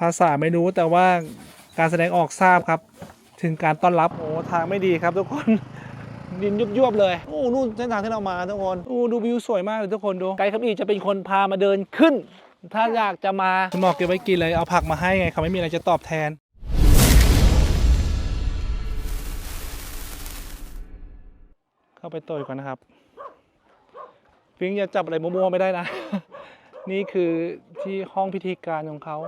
ภาษาไม่รู้แต่ว่าการแสดงออกทราบครับ ถึงการต้อนรับโอ้ทางไม่ดีครับทุกคนดินยุบยวบๆเลย โอ้นู่นเส้นทางที่เรามาทุกคนโอ้ดูวิวสวยมากเลยทุกคนดูไกด์ขับอีจะเป็นคนพามาเดินขึ้น ถ้าอยากจะมาหมอเก็บไว้กินเลยเอาผักมาให้ไงเขาไม่มีอะไรจะตอบแทนเข้าไปต่อยก่อนนะครับฟิงอย่าจับอะไรมั่วๆไม่ได้นะ นี่คือที่ห้องพิธีการของเขา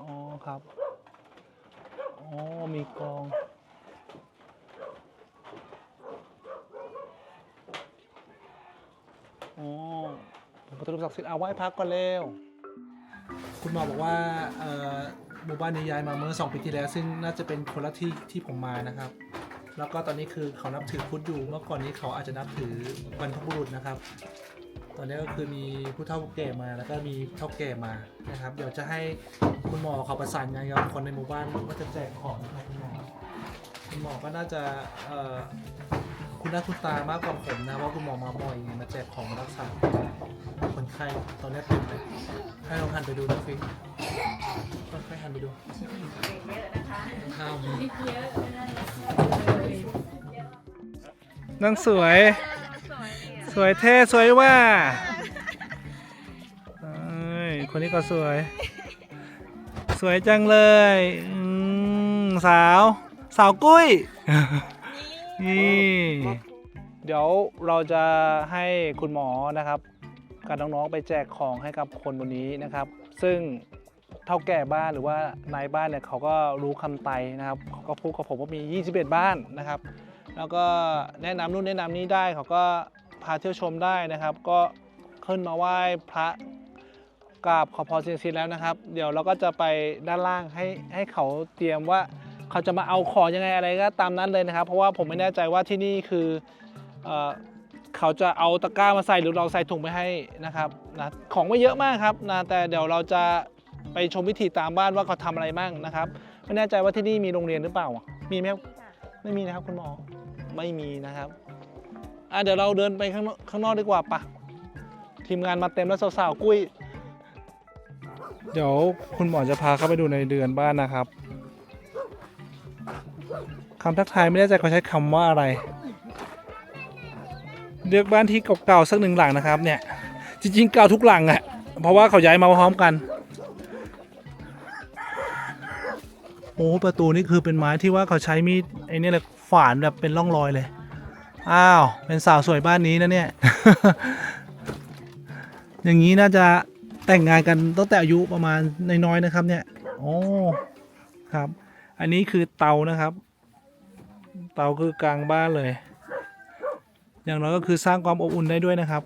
อ๋อ ครับ อ๋อ มีกอง อ๋อผมก็ต้องศักดิ์สิทธิ์เอาไหว้พักก่อนเร็ว คุณหมอบอกว่าหมู่บ้านนี้ย้ายมาเมื่อ 2 ปีที่แล้ว ซึ่งน่าจะเป็นคนละที่ที่ผมมานะครับ แล้วก็ตอนนี้คือเขานับถือพุทธอยู่ เมื่อก่อนนี้เขาอาจจะนับถือบรรพบุรุษนะครับ ตอนนี้ก็คือมีผู้เฒ่าผู้แก่มาแล้วก็มีเฒ่าแก่มานะครับ เดี๋ยวจะให้คุณหมอเขาประสานงานกับคนในหมู่บ้านว่าจะแจกของนะครับคุณหมอคุณหมอก็น่าจะเอ่อคุณหน้าคุณตามากกว่าผมนะเพราะคุณหมอมาบ่อยมาแจกของมารักษาคนไข้ตอนนี้เต็มเลยให้ลองหันไปดูนะฟิกค่อยๆหันไปดูข้าวนั่งสวย สวยเท่สวยว่าเอ้ยคนนี้ก็สวย สวยจังเลยอืมสาว สาวกุ้ย นี่เดี๋ยวเราจะให้คุณหมอนะครับกับน้องๆไปแจกของให้กับคนบนนี้นะครับ ซึ่งเท่าแก่บ้านหรือว่านายบ้านเนี่ยเขาก็รู้คำไตนะครับเขาก็พูดกับผมว่ามี 21 บ้านนะครับ แล้วก็แนะนำนู่นแนะนำนี้ได้เขาก็ พาเที่ยวชมได้นะครับ ก็ขึ้นมาไหว้พระกราบขอพรสิ่งศักดิ์สิทธิ์แล้วนะครับ เดี๋ยวเราก็จะไปด้านล่างให้ให้เขาเตรียมว่าเขาจะมาเอาของยังไงอะไรก็ตามนั้นเลยนะครับ เพราะว่าผมไม่แน่ใจว่าที่นี่คือเออเขาจะเอาตะกร้ามาใส่หรือเราใส่ถุงไปให้นะครับนะของไม่เยอะมากครับนะแต่เดี๋ยวเราจะไปชมวิธีตามบ้านว่าเขาทำอะไรบ้างนะครับ ไม่แน่ใจว่าที่นี่มีโรงเรียนหรือเปล่า มีไหมครับไม่มีนะครับคุณหมอไม่มีนะครับ อะเดี๋ยวเราเดินไปข้างนอกข้างนอกดีกว่าปะทีมงานมาเต็มแล้วสาวๆกุ้ย เดี๋ยวคุณหมอจะพาเข้าไปดูในเดือนบ้านนะครับคำทักทายไม่แน่ใจเขาใช้คำว่าอะไร เลือกบ้านที่เก่าๆสักหนึ่งหลังนะครับ เนี่ย จริงๆเก่าทุกหลังอะเพราะว่าเขาย้ายมาพร้อมกันโอ้ประตูนี่คือเป็นไม้ที่ว่าเขาใช้มีดไอ้นี่เลยฝานแบบเป็นร่องรอยเลย อ้าว เป็นสาวสวยบ้านนี้นะเนี่ย อย่างนี้น่าจะแต่งงานกันตั้งแต่อายุประมาณน้อยๆนะครับ เนี่ย โอ้ครับ อันนี้คือเตานะครับ เตาคือกลางบ้านเลย อย่างน้อยก็คือสร้างความอบอุ่นได้ด้วยนะครับ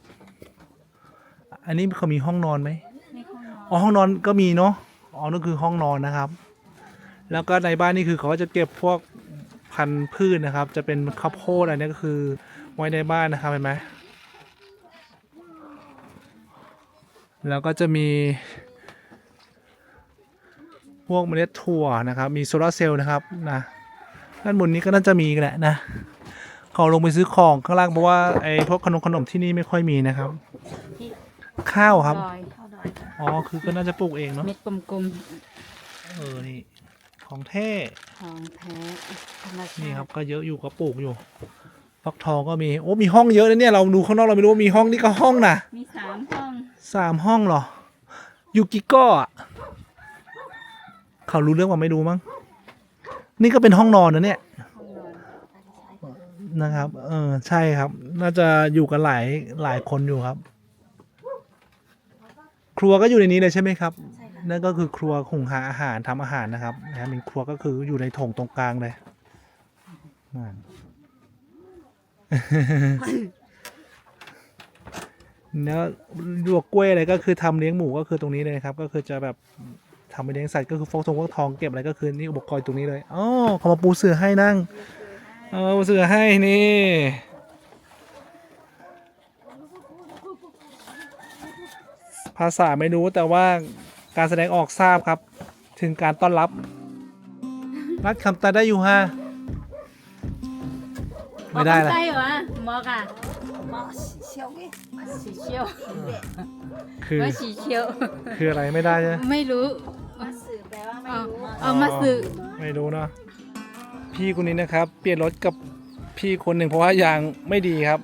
อันนี้เขามีห้องนอนไหมในห้องนอนอ๋อห้องนอนก็มีเนาะ อ๋อนั่นคือห้องนอนนะครับ แล้วก็ในบ้านนี่คือเขาก็จะเก็บพวก พันธุ์พืชนะครับ จะเป็นข้าวโพดอันนี้ก็คือไว้ในบ้านนะครับเห็นไหมแล้วก็จะมีพวกเมล็ดถั่วนะครับ มีโซลาร์เซลล์นะครับนะด้านบนนี้ก็น่าจะมีแหละนะเขาลงไปซื้อของข้างล่างเพราะว่าไอ้พวกขนมขนมที่นี่ไม่ค่อยมีนะครับ ข้าวครับ ดอยข้าวดอยค่ะอ๋อ คือก็น่าจะปลูกเองเนาะ เม็ดกลมเออ นี่ ของเท่ๆของแท้ธรรมชาตินี่ครับก็เยอะอยู่ก็ปลูกอยู่ฟักทองก็มีโอ้มีห้องเยอะนะเนี่ยเราดูข้างนอกเราไม่รู้ว่ามีห้องนี่ก็ห้องนะมีสามห้องสามห้องเหรอยูกิโก้อะเขารู้เรื่องว่าไม่รู้มั้งนี่ก็เป็นห้องนอนนะเนี่ยห้องนอนนะครับเออใช่ครับ น่าจะอยู่กันหลายหลายคนอยู่ครับ ครัวก็อยู่ในนี้เลยใช่ไหมครับใช่ค่ะ นั่นก็คือครัวหุงหาอาหารทำอาหารนะครับนะเป็นครัวก็คืออยู่ในถงตรงกลางเลยนั่นแล้วลวกกล้วยอะไรก็คือทำเลี้ยงหมูก็คือตรงนี้เลยครับ ก็คือจะแบบทำไปเลี้ยงสัตว์ก็คือฟอกทงฟอกทองเก็บอะไรก็คือนี่อุปกรณ์ตรงนี้เลยอ๋อเขามาปูเสือให้นั่งเออเสือให้นี่ภาษาไม่รู้แต่ว่า การแสดงออกทราบครับ ถึงการต้อนรับ รัดคำตาได้อยู่ฮะไม่ได้ ละ ละ ใจเหรอหมอกอ่ะ まあし สีเขียว คือ ว่าสีเขียว คืออะไรไม่ได้ใช่ไหม ไม่รู้ มาสื่อแปลว่าไม่ เอา รู้ เอามาสื่อ ไม่รู้เนาะพี่คนนี้นะครับ เปลี่ยนรถกับพี่คนหนึ่งเพราะว่ายางไม่ดีครับ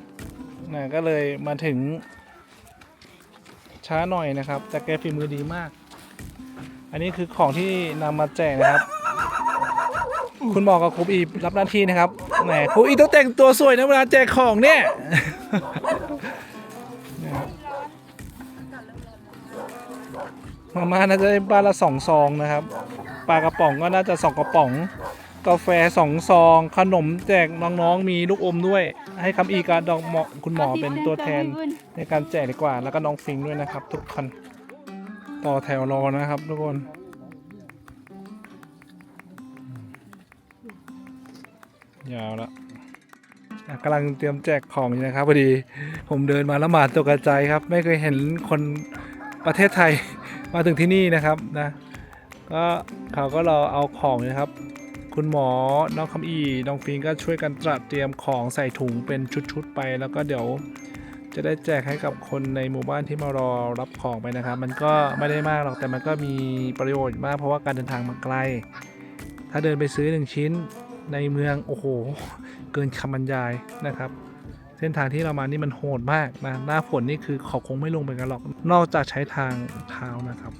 นะก็เลยมาถึง ช้าหน่อยนะครับ แต่แกฝีมือดีมาก อันนี้คือของที่นำมาแจกนะครับ คุณหมอกับครูอีรับหน้าที่นะครับแหมครูอีต้องแต่งตัวสวยนะเวลาแจกของเนี่ย นะครับมาม่าน่าจะได้บ้านละสองซองนะครับปลากระป๋องก็น่าจะสองกระป๋อง กาแฟสองซอง ขนมแจกน้องๆมีลูกอมด้วย ให้คำอีการดอกเหมาะคุณหมอเป็นตัวแทนในการแจกดีกว่า แล้วก็น้องฟิงด้วยนะครับ ทุกคน ต่อแถวรอนะครับทุกคนยาวละอะกำลังเตรียมแจกของอยู่นะครับพอดี ผมเดินมาแล้วหมาตกใจครับ ไม่เคยเห็นคนประเทศไทยมาถึงที่นี่นะครับนะก็เขาก็รอเอาของนะครับ คุณหมอน้องคำอีน้องฟิงก็ช่วยกันตระเตรียมของใส่ถุงเป็นชุดๆไป แล้วก็เดี๋ยว จะได้แจกให้กับคนในหมู่บ้านที่มารอรับของไปนะครับ มันก็ไม่ได้มากหรอกแต่มันก็มีประโยชน์มากเพราะว่าการเดินทางมาไกล ถ้าเดินไปซื้อหนึ่งชิ้นในเมืองโอ้โห เกินคำบรรยายนะครับ เส้นทางที่เรามานี่มันโหดมากนะหน้าฝนนี่คือเขาคงไม่ลงไปกันหรอก นอกจากใช้ทางเท้านะครับ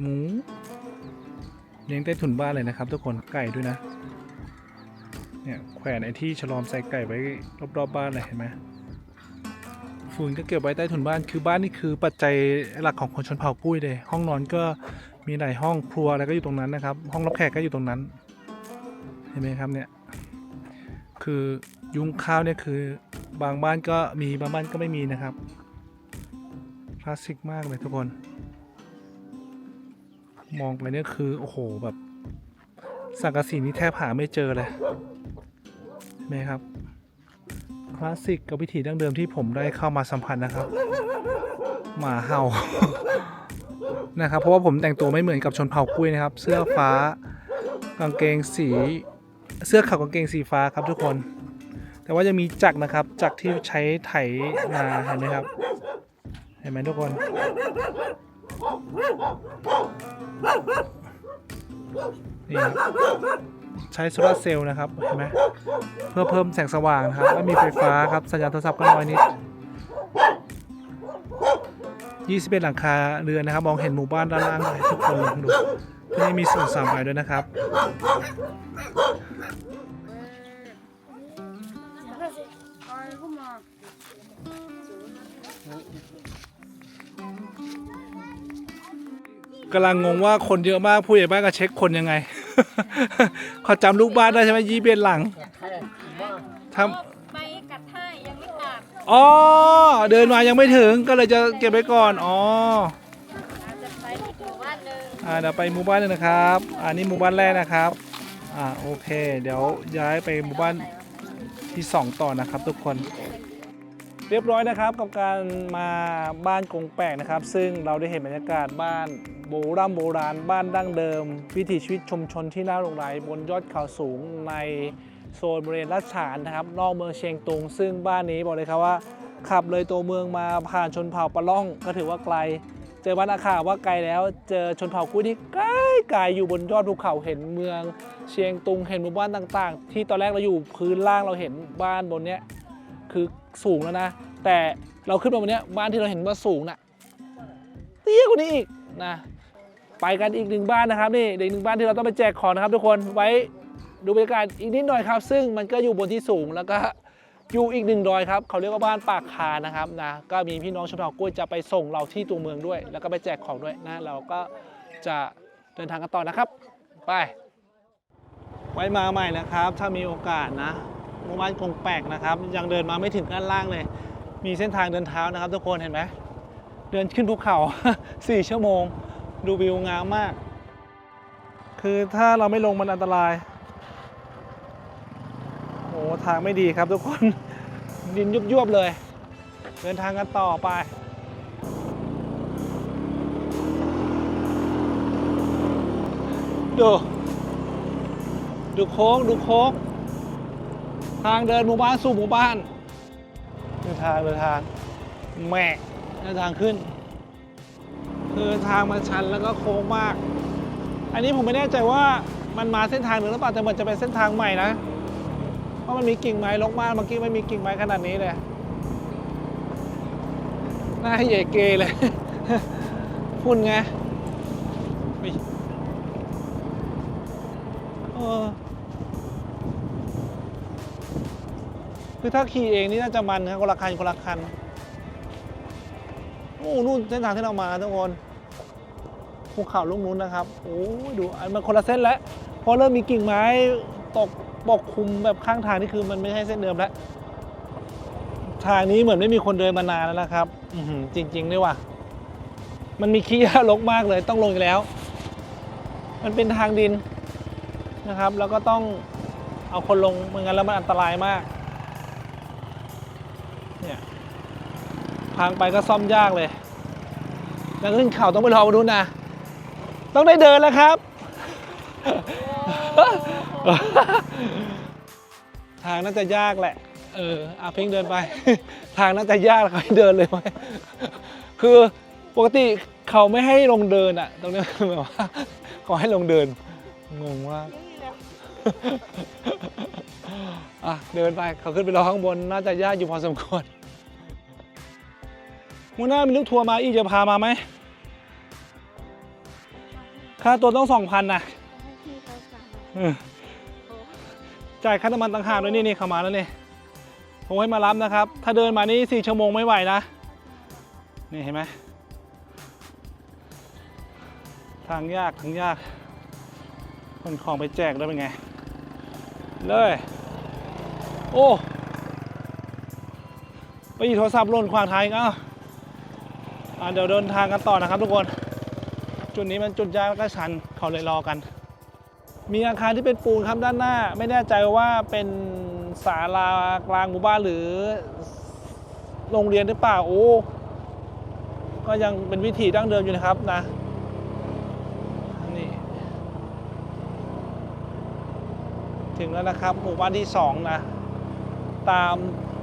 หมูเลี้ยงใต้ถุนบ้านเลยนะครับ ทุกคนไก่ด้วยนะเนี่ยแขวนไอ้ที่ฉลอมใส่ไก่ไว้รอบๆบ้านเลยเห็นไหม ฝุ่นก็เก็บไว้ใต้ถุนบ้าน คือบ้านนี่คือปัจจัยหลักของคนชนเผ่ากุ้ยเลย ห้องนอนก็มีหลายห้องครัวอะไรก็อยู่ตรงนั้นนะครับ ห้องรับแขกก็อยู่ตรงนั้น เห็นไหมครับเนี่ย คือยุงข้าวเนี่ยคือบางบ้านก็มีบางบ้านก็ไม่มีนะครับ คลาสสิกมากเลยทุกคน มองไปเนี่ยคือโอ้โหแบบสังกะสีนี่แทบหาไม่เจอเลยเห็นไหมครับ คลาสสิกกับวิถีดั้งเดิมที่ผมได้เข้ามาสัมผัสนะครับหมาเห่านะครับ เพราะว่าผมแต่งตัวไม่เหมือนกับชนเผ่ากุ้ยนะครับ เสื้อฟ้ากางเกงสีเสื้อขาวกางเกงสีฟ้าครับทุกคน แต่ว่าจะมีจักรนะครับ จักรที่ใช้ไถนาเห็นไหมครับ เห็นไหมทุกคนนี่ ใช้โซลาร์เซลล์นะครับเห็นไหมเพื่อเพิ่มแสงสว่างนะครับแล้วมีไฟฟ้าครับสัญญาณโทรศัพท์ก็น้อยนิด21หลังคาเรือนนะครับ มองเห็นหมู่บ้านด้านล่างเลยทุกคนลองดูที่นี่มีสวนสามใบด้วยนะครับ กำลังงงว่าคนเยอะมากผู้ใหญ่บ้านก็เช็คคนยังไง เขาจำลูกบ้านได้ใช่ไหมยี่เป็นหลังทไปกัดท่ายังไม่อาบำอ๋อเดินมายังไม่ถึงก็เลยจะเก็บไว้ก่อนอ๋อเราจะไปที่หมู่บ้านหนึ่งอ่าเดี๋ยวไปหมู่บ้านหนึงนะครับอันนี้หมู่บ้านแรกนะครับอ่าโอเค เดี๋ยวย้ายไปหมู่บ้านที่สองต่อนะครับ ทุกคน เรียบร้อยนะครับกับการมาบ้านกงแปลกนะครับ ซึ่งเราได้เห็นบรรยากาศบ้าน โบราณโบราณบ้านดั้งเดิม วิถีชีวิตชุมชนที่น่าหลงไหลบนยอดเขาสูงในโซนบริเวณลาดฉานนะครับนอกเมืองเชียงตุง ซึ่งบ้านนี้บอกเลยครับว่า ขับเลยตัวเมืองมาผ่านชนเผ่าปะล่อง ก็ถือว่าไกล เจอบ้านอาคาว่าไกลแล้ว เจอชนเผ่ากุ้ที่ใกล้ไกลอยู่บนยอดภูเขาเห็นเมือง เชียงตุงเห็นหมู่บ้านต่างๆ ที่ตอนแรกเราอยู่พื้นล่างเราเห็นบ้านบนเนี้ยคือสูงแล้วนะ แต่เราขึ้นมาบนเนี้ยบ้านที่เราเห็นว่าสูงน่ะเตี้ยกว่านี้อีกนะ ไปกันอีกหนึ่งบ้านนะครับนี่อีกหนึ่งบ้านที่เราต้องไปแจกของนะครับ ทุกคนไว้ดูบรรยากาศอีกนิดหน่อยครับ ซึ่งมันก็อยู่บนที่สูงแล้วก็อยู่อีกหนึ่งดอยครับเขาเรียกว่าบ้านปากคานะครับนะก็มีพี่น้องชาวเผ่ากล้วยจะไปส่งเราที่ตัวเมืองด้วย แล้วก็ไปแจกของด้วยนะเราก็จะเดินทางกันต่อนะครับ ไป ไว้มาใหม่นะครับ ถ้ามีโอกาสนะหมู่บ้านคงแปลกนะครับ ยังเดินมาไม่ถึงด้านล่างเลย มีเส้นทางเดินเท้านะครับ ทุกคนเห็นไหมเดินขึ้นภูเขา 4 ชั่วโมง ดูวิวงามมาก คือถ้าเราไม่ลงมันอันตราย โอ้ทางไม่ดีครับทุกคน ดินยุบยวบๆเลย เดินทางกันต่อไป ดู ดูโค้ง ดูโค้ง ทางเดินหมู่บ้านสู่หมู่บ้านนทางเดินทางแหม่เดินทางขึ้น คือทางมันชันแล้วก็โค้งมาก อันนี้ผมไม่แน่ใจว่ามันมาเส้นทางหนึ่งหรือเปล่าแต่เหมือนจะเป็นเส้นทางใหม่นะ เพราะมันมีกิ่งไม้ลกมากเมื่อกี้ไม่มีกิ่งไม้ขนาดนี้เลยหน้าเหยเกเลยฝุ่นไงเออคือถ้าขี่เองนี่น่าจะมันครับคนละคันคนละคัน โอ้นู่นเส้นทางที่เรามาทุกคน ภูเขาลูกนู้นนะครับโอ้ดูอันมันคนละเส้นแล้วเพราะเริ่มมีกิ่งไม้ตกปกคลุมแบบข้างทางนี่คือมันไม่ใช่เส้นเดิมแล้วทางนี้เหมือนไม่มีคนเดินมานานแล้วนะครับอจริงๆด้วยว่ะมันมีขี้รกมากเลยต้องลงอีกแล้ว มันเป็นทางดินนะครับ แล้วก็ต้องเอาคนลงไม่งั้นแล้วมันอันตรายมากเนี่ยทางไปก็ซ่อมยากเลยแล้วขึ้นเขาต้องไปรอมาดูนะ ต้องได้เดินแล้วครับ ทางน่าจะยากแหละ เอออาเพ่งเดินไป ทางน่าจะยากเขาให้เดินเลยไหมคือปกติเขาไม่ให้ลงเดินอะตรงนี้แบบว่าเขาให้ลงเดิน งงมากอะเดินไปเขาขึ้นไปรอข้างบน น่าจะยากอยู่พอสมควรมูน่ามีลูกทัวร์มาอีกจะพามาไหม ค่าตัวต้องสองพันนะพี่เขาสั่งเออจ่ายค่าน้ำมันต่างหากด้วยนี่นี่เขามาแล้วนี่ผมให้มารับนะครับ ถ้าเดินมานี่สี่ชั่วโมงไม่ไหวนะ นี่เห็นไหมทางยากทางยากคนของไปแจกแล้วเป็นไง เลย โอ้ไปหยิบโทรศัพท์หล่นขวางทางอีกเอ้าอะเดี๋ยวเดินทางกันต่อนะครับทุกคน จุดนี้มันจุดยากแล้วก็ชันเขาเลยรอกัน มีอาคารที่เป็นปูนครับด้านหน้า ไม่แน่ใจว่าเป็นศาลากลางหมู่บ้านหรือโรงเรียนหรือเปล่าโอ้ก็ยังเป็นวิถีดั้งเดิมอยู่นะครับนะนี่ถึงแล้วนะครับหมู่บ้านที่สองนะตาม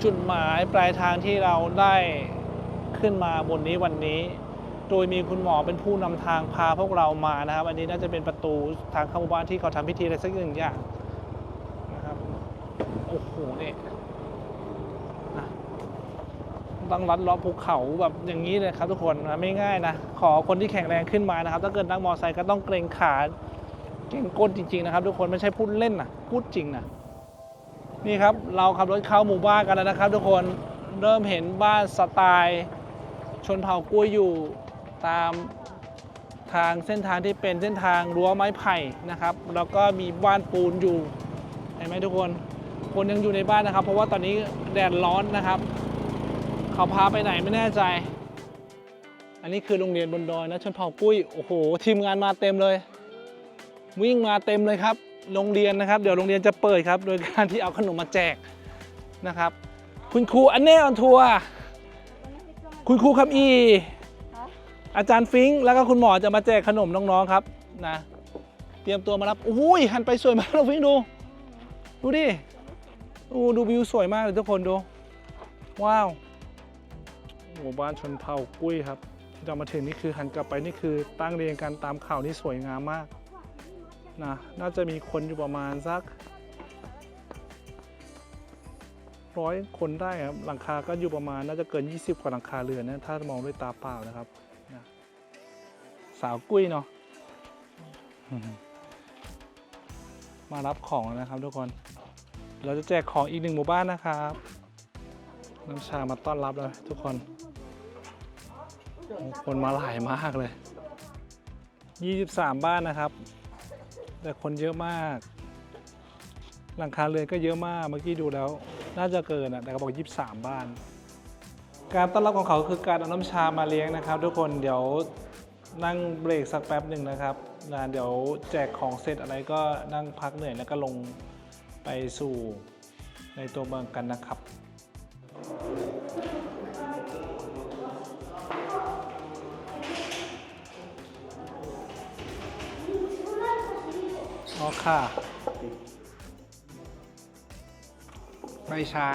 จุดหมายปลายทางที่เราได้ขึ้นมาบนนี้วันนี้ โดยมีคุณหมอเป็นผู้นำทางพาพวกเรามานะครับ อันนี้น่าจะเป็นประตูทางเข้าหมู่บ้านที่เขาทำพิธีอะไรสักหนึ่งอย่างนะครับโอ้โหเนี่ยต้องลัดลาะภูเขาแบบอย่างนี้เลยครับทุกคนนะไม่ง่ายนะขอคนที่แข็งแรงขึ้นมานะครับ ถ้าเกิดนั่งมอไซค์ก็ต้องเกรงขาเกรงก้นจริงๆนะครับ ทุกคนไม่ใช่พูดเล่นนะพูดจริงนะนี่ครับเราขับรถเข้าหมู่บ้านกันแล้วนะครับ ทุกคนเริ่มเห็นบ้านสไตล์ชนเผ่ากล้วยอยู่ ตามทางเส้นทางที่เป็นเส้นทางรั้วไม้ไผ่นะครับแล้วก็มีบ้านปูนอยู่เห็นไหมทุกคนคนยังอยู่ในบ้านนะครับ เพราะว่าตอนนี้แดดร้อนนะครับ เขาพาไปไหนไม่แน่ใจ อันนี้คือโรงเรียนบนดอยนะชนเผ่ากุ้ยโอ้โหทีมงานมาเต็มเลย วิ่งมาเต็มเลยครับโรงเรียนนะครับ เดี๋ยวโรงเรียนจะเปิดครับ โดยการที่เอาขนมมาแจกนะครับ คุณครูอันเน่ออนทัวร์คุณครูคำอี อาจารย์ฟิงค์แล้วก็คุณหมอจะมาแจกขนมน้องๆครับนะเตรียมตัวมารับอุ้ยหันไปสวยมากเราฟิงค์ดู ดูดิโอ้ดูวิวสวยมากเลยทุกคนดู ว้าวหมู่บ้านชนเผ่ากุ้ยครับ ที่เรามาถึงนี่คือหันกลับไปนี่คือตั้งเรียงกันตามเขานี่สวยงามมากนะน่าจะมีคนอยู่ประมาณสักร้อยคนได้ครับหลังคาก็อยู่ประมาณน่าจะเกิน 20 กว่าหลังคาเรือนนะถ้ามองด้วยตาเปล่านะครับ สาวกุ้ยเนาะมารับของนะครับทุกคน เราจะแจกของอีกหนึ่งหมู่บ้านนะครับน้ำชามาต้อนรับแล้วทุกคน คนมาหลายมากเลย 23 บ้านนะครับ แต่คนเยอะมาก หลังคาเรือนก็เยอะมากเมื่อกี้ดูแล้ว น่าจะเกินอะแต่เขาบอก 23 บ้าน การต้อนรับของเขาคือการเอาน้ำชามาเลี้ยงนะครับ ทุกคนเดี๋ยว นั่งเบรกสักแป๊บหนึ่งนะครับนะเดี๋ยวแจกของเสร็จอะไรก็นั่งพักเหนื่อยแล้วก็ลงไปสู่ในตัวเมืองกันนะครับอ๋อค่ะใบชา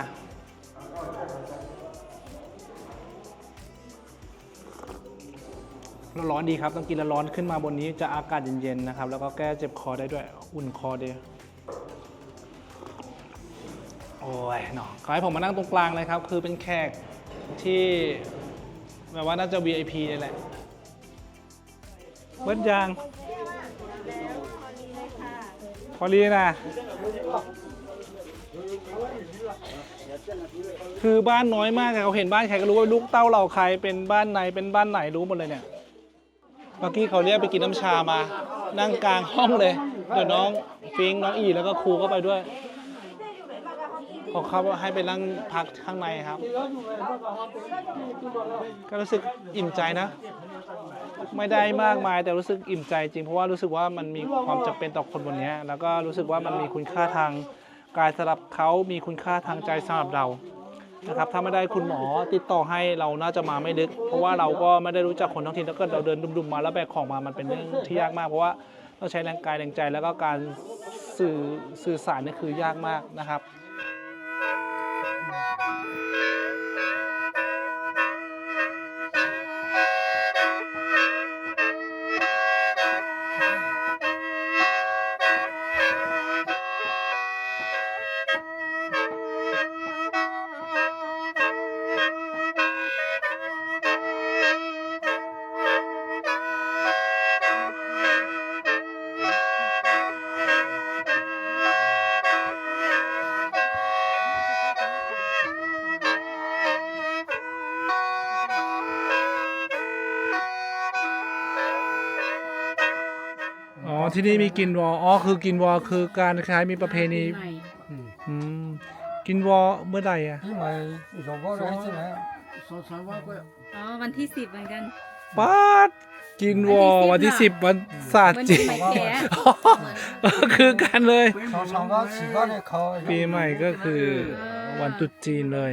ร้อนดีครับ ต้องกินร้อนขึ้นมาบนนี้จะอากาศเย็นๆนะครับ แล้วก็แก้เจ็บคอได้ด้วย อุ่นคอดีโอ้ยเนาะขอให้ผมมานั่งตรงกลางเลยครับ คือเป็นแขกที่แบบว่าน่าจะ VIP เลยแหละเบิ้ลยางพอลีนะ คือบ้านน้อยมากเขาเห็นบ้านใครก็รู้ว่าลูกเต้าเราใครเป็นบ้านไหนเป็นบ้านไหนรู้หมดเลยเนี่ย เมื่อกี้เขาเรียกไปกินน้ำชามา นั่งกลางห้องเลยเดี๋ยวน้องฟิงค์น้องอีแล้วก็ครูก็ไปด้วยเขาเขาให้ไปนั่งพักข้างในครับ ก็รู้สึกอิ่มใจนะ ไม่ได้มากมายแต่รู้สึกอิ่มใจจริง เพราะว่ารู้สึกว่ามันมีความจำเป็นต่อคนบนนี้แล้วก็รู้สึกว่ามันมีคุณค่าทางกายสำหรับเขามีคุณค่าทางใจสำหรับเรา นะครับถ้าไม่ได้คุณหมอติดต่อให้เราน่าจะมาไม่ลึก เพราะว่าเราก็ไม่ได้รู้จักคนท้องถิ่นถ้าเกิดเราเดินดุมๆมาแล้วแบกของมามันเป็นเรื่องที่ยากมากเพราะว่าต้องใช้แรงกายแรงใจแล้วก็การสื่อสื่อสารนี่คือยากมากนะครับ ที่นี่มีกินวออ๋อคือกินวอคือการคล้ายมีประเพณีกินวอเมื่อใดอะ ที่ใหม่สองพันก็อ๋วันที่สิบเหมือนกัน ป๊าดกินวอวันที่สิบวันศาสตร์จีคือกันเลยปีใหม่ก็คือวันตุษจีนเลย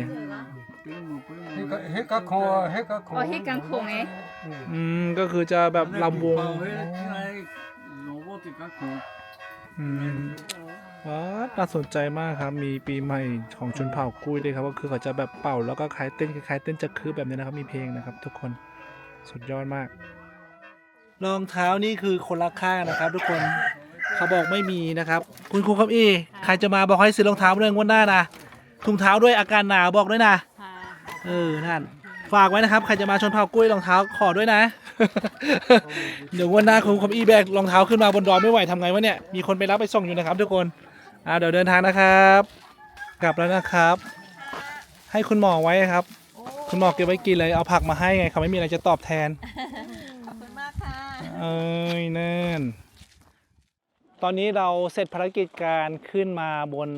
เฮก็เคเฮ้ยก็คอ๋อให้กังคงไงอืมก็คือจะแบบลำวง อืมว้าน่าสนใจมากครับ มีปีใหม่ของชนเผ่ากุ้ยด้วยครับก็คือเขาจะแบบเป่าแล้วก็คล้ายเต้นคล้ายๆเต้นจะคือแบบนี้นะครับ มีเพลงนะครับ ทุกคนสุดยอดมากรองเท้านี่คือคนละข้างนะครับ ทุกคนเขาบอกไม่มีนะครับ คุณครูครับอีใครจะมาบอกให้ซื้อรองเท้าเรื่องงวันหน้านะถุงเท้าด้วยอาการหนาวบอกด้วยนะค่ะเออนั่นฝากไว้นะครับ ใครจะมาชนเผ่ากล้วยรองเท้าขอด้วยนะ เดี๋ยววันหน้าคุณคอมอีแบกรองเท้าขึ้นมาบนดอยไม่ไหวทำไงวะเนี่ย มีคนไปรับไปส่งอยู่นะครับ ทุกคนอ่าเดี๋ยวเดินทางนะครับ กลับแล้วนะครับ ให้คุณหมอไว้ครับ คุณหมอเก็บไว้กินเลยเอาผักมาให้ไงเขาไม่มีอะไรจะตอบแทน ขอบคุณมากค่ะ เอ้ยนั่น ตอนนี้เราเสร็จภารกิจการขึ้นมาบน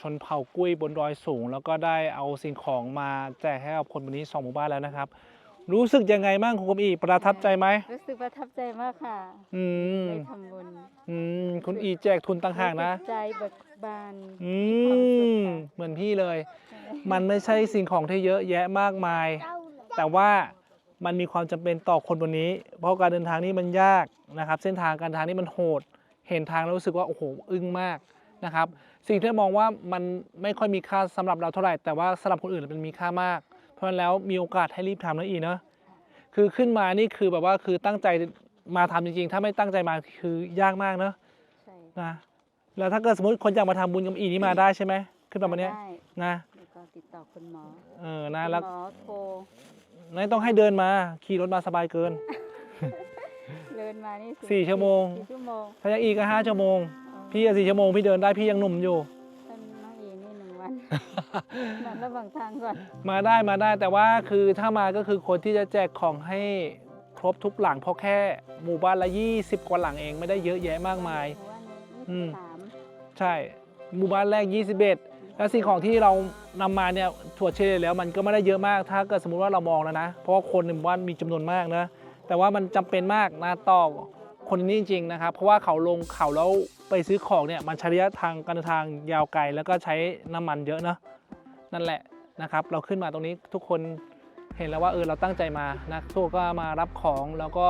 ชนเผ่ากุ้ยบนดอยสูง แล้วก็ได้เอาสิ่งของมาแจกให้กับคนบนนี้สองหมู่บ้านแล้วนะครับ รู้สึกยังไงบ้างคุณกมอีประทับใจไหมรู้สึกประทับใจมากค่ะอืมได้ทำบุญอืมคุณอีแจกทุนต่างหากนะรู้สึใจเบิกบานอืมเหมือนพี่เลย มันไม่ใช่สิ่งของที่เยอะแยะมากมาย แต่ว่ามันมีความจำเป็นต่อคนบนนี้ เพราะการเดินทางนี้มันยากนะครับ เส้นทางการทางนี้มันโหด เห็นทางแล้วรู้สึกว่าโอ้โหอึ้งมากนะครับ สิ่งที่มองว่ามันไม่ค่อยมีค่าสำหรับเราเท่าไหร่แต่ว่าสำหรับคนอื่นมันมีค่ามาก เพราะฉะนั้นแล้วมีโอกาสให้รีบทำนะอีเนาะคือขึ้นมานี่คือแบบว่าคือตั้งใจมาทำจริงๆ ถ้าไม่ตั้งใจมาคือยากมากเนาะใช่นะแล้วถ้าเกิดสมมติคนอยากมาทำบุญกับอีนี่มาได้ใช่ไหมขึ้นมาวันเนี้ยได้นะแล้วก็ติดต่อคุณหมอเออนะแล้วคุณหมอโทรไม่ต้องให้เดินมาขี่รถมาสบายเกิน เดินมานี่สี่ชั่วโมงสี่ชั่วโมงถ้ายังอีกก็ห้าชั่วโมงอ๋อพี่อะสี่ชั่วโมงพี่เดินได้พี่ยังหนุ่มอยู่ท่านน้องอี นี่หนึ่งวันนอนระหว่างทางก่อน มาได้มาได้แต่ว่าคือถ้ามาก็คือคนที่จะแจกของให้ครบทุกหลังเพราะแค่หมู่บ้านละ 20 กว่าหลังเองไม่ได้เยอะแยะมากมายหมู่บ้านอืนี้มยี่สิบสามใช่ หมู่บ้านแรก 21 แล้วสิ่งของที่เรานำมาเนี่ยถั่วเฉลี่ยแล้วมันก็ไม่ได้เยอะมาก ถ้าเกิดสมมุติว่าเรามองแล้วนะ เพราะว่าคนในหมู่บ้านมีจำนวนมากนะ แต่ว่ามันจำเป็นมากนะต่อ คนนี้จริงๆนะครับ เพราะว่าเขาลงเขาแล้วไปซื้อของเนี่ยมันใช้ระยะทางการเดินทางยาวไกล แล้วก็ใช้น้ำมันเยอะเนะนั่นแหละนะครับ เราขึ้นมาตรงนี้ทุกคนเห็นแล้วว่าเออเราตั้งใจมานะทุกก็มารับของแล้วก็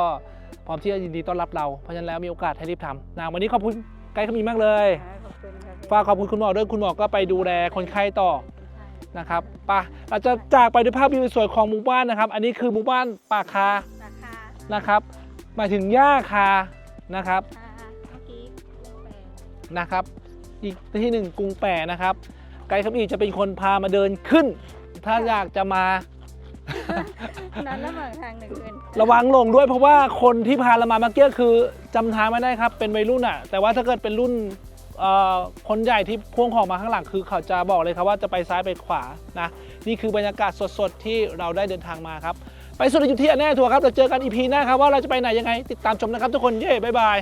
พร้อมที่จะยินดีต้อนรับเราเพราะฉะนั้นแล้วมีโอกาสให้รีบทำนะวันนี้ขอบคุณไกด์ขมีมากเลยฝากขอบคุณคุณหมอด้วยคุณหมอก็ไปดูแลคนไข้ต่อนะครับป่ะเราจะจากไปด้วยภาพวิวสวยของหมู่บ้านนะครับ อันนี้คือหมู่บ้านปากคานะครับ หมายถึงหญ้าคานะครับค่ะเมื่อกี้ลุงแปลนะครับ อีกที่หนึ่งกรุงแปะนะครับ ไกด์ขับอีจะเป็นคนพามาเดินขึ้น ถ้าอยากจะมานั้นระหว่างทางหนึ่งคืนระวังลงด้วยเพราะว่าคนที่พาเรามาเมื่อกี้คือจำทางไม่ได้ครับ เป็นวัยรุ่นอะแต่ว่าถ้าเกิดเป็นรุ่นเอ่อคนใหญ่ที่พ่วงของมาข้างหลังคือเขาจะบอกเลยครับว่าจะไปซ้ายไปขวานะนี่คือบรรยากาศสดๆที่เราได้เดินทางมาครับ ไปสุดอยู่ที่อันแน่ทัวร์ครับเราเจอกันอีพีหน้าครับว่าเราจะไปไหนยังไง ติดตามชมนะครับทุกคนเย้บ๊ายบาย